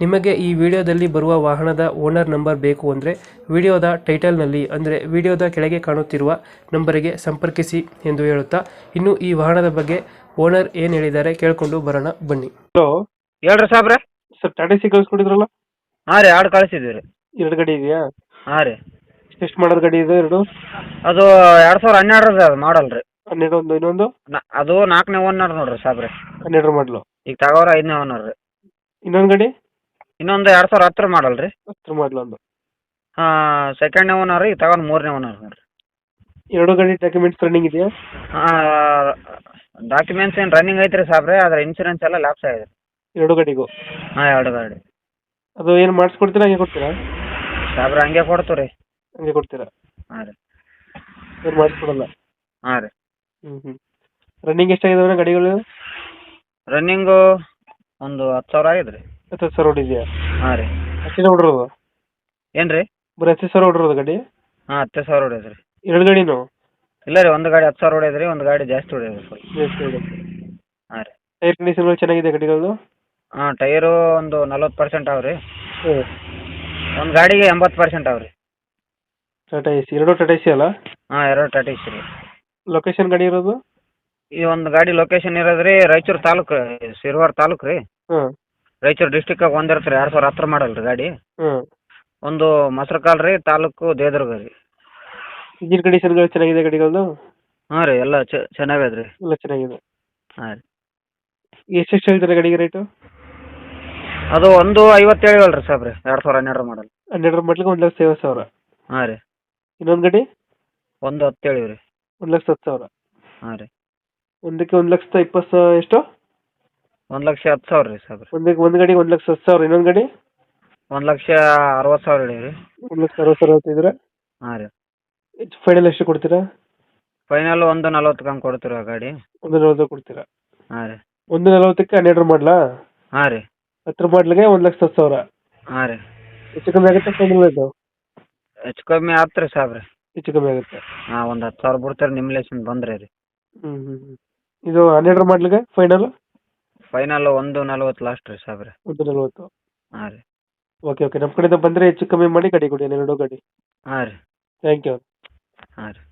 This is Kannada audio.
ನಿಮಗೆ ಈ ವಿಡಿಯೋದಲ್ಲಿ ಬರುವ ವಾಹನದ ಓನರ್ ನಂಬರ್ ಬೇಕು ಅಂದರೆ ವಿಡಿಯೋದ ಟೈಟಲ್ನಲ್ಲಿ ಅಂದರೆ ವಿಡಿಯೋದ ಕೆಳಗೆ ಕಾಣುತ್ತಿರುವ ನಂಬರಿಗೆ ಸಂಪರ್ಕಿಸಿ ಎಂದು ಹೇಳುತ್ತಾ ಇನ್ನು ಈ ವಾಹನದ ಬಗ್ಗೆ ಓನರ್ ಏನು ಹೇಳಿದ್ದಾರೆ ಕೇಳಿಕೊಂಡು ಬರೋಣ ಬನ್ನಿ. ಹಲೋ. ಹೇಳ್ರಿ ಸಾಬ್ರೆ. ಸರ್ ಟಾಟಾ ಸಿ ಕಳಿಸ್ಕೊಟ್ಟಿದ್ರಲ್ಲ ಹಾಂ ರೀ ಆರ್ಡ್ ಕಳಿಸಿದ್ವಿ ರೀ. ಎರಡು ಗಾಡಿ ಇದೆಯಾ? ಹಾಂ ರೀ. ಎಷ್ಟು ಮಾಡೋದ್ ಗಾಡಿ ಇದೆ ಎರಡು? ಅದು ಎರಡ್ ಸಾವಿರ ಹನ್ನೆರಡರದ ಅದು ಮಾಡಲ್ ರೀ. ಹನ್ನೆರಡು ಒಂದು ಇನ್ನೊಂದು? ನ- ಅದು ನಾಲ್ಕನೇ ಓನರ್ ನೋಡ್ರಿ ಸಾಬ್ರೆ. ಹನ್ನೆರಡು ಮಾಡಲು ಈಗ ತಗೋರ ಐದನೇ ಓನರ್ ರೀ. ಇನ್ನೊಂದು ಗಾಡಿ? ಇನ್ನೊಂದು ಎರಡು ಸಾವಿರ ಹತ್ತರ ಮಾಡಲ್ ರೀ ಹತ್ತು ಮಾಡಲು ಒಂದು ಹಾಂ ಸೆಕೆಂಡ್ ಓನರ್ ಈಗ ತಗೊಂಡು ಮೂರನೇ ಓನರ್ ನೋಡ್ರಿ. ಎರಡು ಗಾಡಿ ಡಾಕ್ಯುಮೆಂಟ್ಸ್ ರನ್ನಿಂಗ್ ಇದೆಯಾ? ಡಾಕ್ಯುಮೆಂಟ್ಸ್ ಏನು ರನ್ನಿಂಗ್ ಐತ್ರಿ ಸಾಬ್ರೆ ಅದ್ರ ಇನ್ಶೂರೆನ್ಸ್ ಎಲ್ಲ ಲ್ಯಾಪ್ಸ್ ಆಗಿದೆ. ಎರಡು ಗಾಡಿಗೂ ಹಾಂ ಎರಡು ಗಾಡಿ ಅದು ಏನು ಮಾಡಿಸ್ಕೊಡ್ತೀರಾ ಹಂಗೆ ಕೊಡ್ತೀರಾ? ಸಾಬ್ರೆ ಹಂಗೆ ಕೊಡ್ತೀವಿ ರೀ ಹಂಗೆ ಕೊಡ್ತೀರಾ? ಹಾಂ ರೀ. ಏನು ಮಾಡಿಸ್ಕೊಡಲ್ಲ? ಹಾಂ ರೀ. ಹ್ಞೂ ಹ್ಞೂ ರನ್ನಿಂಗ್ ಎಷ್ಟಾಗಿದಾವೆ ಗಡಿಗಳು? ರನ್ನಿಂಗು ಒಂದು ಹತ್ತು ಸಾವಿರ ಆಗಿದೆ ರೀ ಹತ್ತು ಸಾವಿರ ಹೊಡಿದೆಯಾ ಹಾಂ ರೀ. ಅಷ್ಟೇ ಹೊಡಿರೋದು ಏನು ರೀ? ಬರೀ ಹತ್ತು ಸಾವಿರ ಹೊಡಿರೋದು ಗಾಡಿ? ಹಾಂ ಹತ್ತು ಸಾವಿರ ಹೊಡ್ಯದ ರೀ ಎರಡು ಗಾಡಿನೂ? ಇಲ್ಲ ರೀ ಒಂದು ಗಾಡಿ ಹತ್ತು ಸಾವಿರ ಹೊಡ್ಯದ ರೀ ಒಂದು ಗಾಡಿ ಜಾಸ್ತಿ ಹೊಡ್ಯದ ಸ್ವಲ್ಪ ಹಾಂ ರೀ. ಟೈರ್ ಕಂಡೀಷನ್ಗಳು ಚೆನ್ನಾಗಿದೆ ಗಾಡಿಗಳದು? ಹಾಂ ಟೈರು ಒಂದು ನಲ್ವತ್ತು ಪರ್ಸೆಂಟ್ ಅವ ರೀ. ಹ್ಞೂ. ಒಂದು ಗಾಡಿಗೆ ಎಂಬತ್ತು ಪರ್ಸೆಂಟ್ ಅವ ರೀ. ಟಾಟಾ ಎ ಸಿ ಎರಡು ಟಾಟಾ ಎ ಸಿ ಅಲ್ಲ? ಹಾಂ ಎರಡು ಟಾಟಾ ರೀ. ಲೊಕೇಶನ್ ಗಾಡಿ ಇರೋದು? ಈ ಒಂದು ಗಾಡಿ ಲೊಕೇಶನ್ ಇರೋದು ರೀ ರಾಯಚೂರು ತಾಲೂಕು ಸಿರ್ವಾರ್ ತಾಲೂಕು ರೀ. ಹಾಂ ರಾಯಚೂರು ಡಿಸ್ಟಿಕ್ಕಾಗ ಒಂದಿರುತ್ತೆ ರೀ ಎರಡು ಸಾವಿರ ಹತ್ತರ ಮಾಡಲ್ ರೀ ಗಾಡಿ. ಹ್ಞೂ ಒಂದು ಮೊಸರಕಾಲ್ ರೀ ತಾಲೂಕು ದೇವದುರ್ಗ ರೀ. ಇಂಜಿನ್ ಕಂಡೀಷನ್ಗಳು ಚೆನ್ನಾಗಿದೆ ಗಾಡಿಗಳದು? ಹಾಂ ರೀ ಎಲ್ಲ ಚ ಚೆನ್ನಾಗೈತೆ ರೀ. ಎಲ್ಲ ಚೆನ್ನಾಗಿದೆ. ಹಾಂ ರೀ. ಎಷ್ಟೆಷ್ಟು ಹೇಳ್ತಾರೆ ಗಾಡಿಗೆ ರೇಟು ಅದು ಒಂದು ಐವತ್ತೇಳು ಹೇಳಿ ರೀ ಸಾಬ್ರಿ ಎರಡು ಸಾವಿರ ಹನ್ನೆರಡು ಮಾಡಲ್. ಹನ್ನೆರಡರ ಮಟ್ಲಿಗೆ ಒಂದು ಲಕ್ಷ ಐವತ್ತು ಸಾವಿರ. ಹಾಂ ರೀ. ಇನ್ನೊಂದು ಗಡಿ? ಒಂದು ಹತ್ತು ಹೇಳಿ ರೀ ಒಂದು ಲಕ್ಷ ಹತ್ತು ಸಾವಿರ. ಹಾಂ ರೀ. ಒಂದಕ್ಕೆ ಒಂದು ಲಕ್ಷದ ಇಪ್ಪತ್ತು ಸಾವಿರ ಎಷ್ಟು? ಒಂದು ಲಕ್ಷ ಹತ್ತು ಸಾವಿರ ರೀ ಸರ್. ಒಂದಕ್ಕೆ ಒಂದು ಗಾಡಿಗೆ ಒಂದು ಲಕ್ಷ ಹತ್ತು ಸಾವಿರ ಇನ್ನೊಂದು ಗಾಡಿ ಒಂದ್ ಲಕ್ಷ ಅರವತ್ತು ಸಾವಿರ ಹೇಳಿ ರೀ ಒಂದು ಲಕ್ಷ ಅರವತ್ತು ಸಾವಿರ ಹೇಳ್ತಿದ್ರ ಹಾಂ ರೀ. ಫೈನಲ್ ಎಷ್ಟು ಕೊಡ್ತೀರಾ? ಫೈನಲ್ ಒಂದು ನಲ್ವತ್ತು ಹಂಗೆ ಕೊಡ್ತೀರ ಗಾಡಿ. ಒಂದು ನಲ್ವತ್ತು ಕೊಡ್ತೀರಾ? ಹಾಂ ರೀ. ಒಂದು ನಲ್ವತ್ತಕ್ಕೆ ಹನ್ನೆರಡು ಮಾಡಲಾ? ಹಾಂ ರೀ. ಹತ್ತರ ಮಾಡ್ಲಿಗೆ ಒಂದ್ ಲಕ್ಷ ಹತ್ತು ಸಾವಿರ. ಹಾಂ ರೀ. ಹೆಚ್ಚು ಕಮ್ಮಿ ಆಗುತ್ತೆ ಫೈನಲ್ ಇದು? ಹೆಚ್ಚು ಕಮ್ಮಿ ಆತು ರೀ ಸಾಬ್ರಿ. ಹೆಚ್ಚು ಕಮ್ಮಿ ಆಗುತ್ತೆ? ಹಾಂ ಒಂದು ಹತ್ತು ಸಾವಿರ ಬಿಡ್ತಾರೆ ನಿಮ್ಮ ಲೇಶನ್ ಬಂದ್ರೆ ರೀ. ಹ್ಮ್ ಹ್ಮ್ ಹ್ಞೂ ಇದು ಹನ್ನೆರಡರ ಮಾಡ್ಲಿಗೆ ಫೈನಲ್ ಫೈನಲ್ ಒಂದು ನಲ್ವತ್ತು ಲಾಸ್ಟ್ ರೀ ಸಾಬ್ರಿ ಒಂದು ನಲ್ವತ್ತು. ಹಾಂ ರೀ. ಓಕೆ ಓಕೆ ನಮ್ಮ ಕಡೆಯಿಂದ ಬಂದರೆ ಹೆಚ್ಚು ಕಮ್ಮಿ ಮಾಡಿ ಗಾಡಿ ಕೊಡಿ ಎರಡು ಗಾಡಿ. ಹಾಂ ರೀ. ಥ್ಯಾಂಕ್ ಯು ಹಾಂ ರೀ.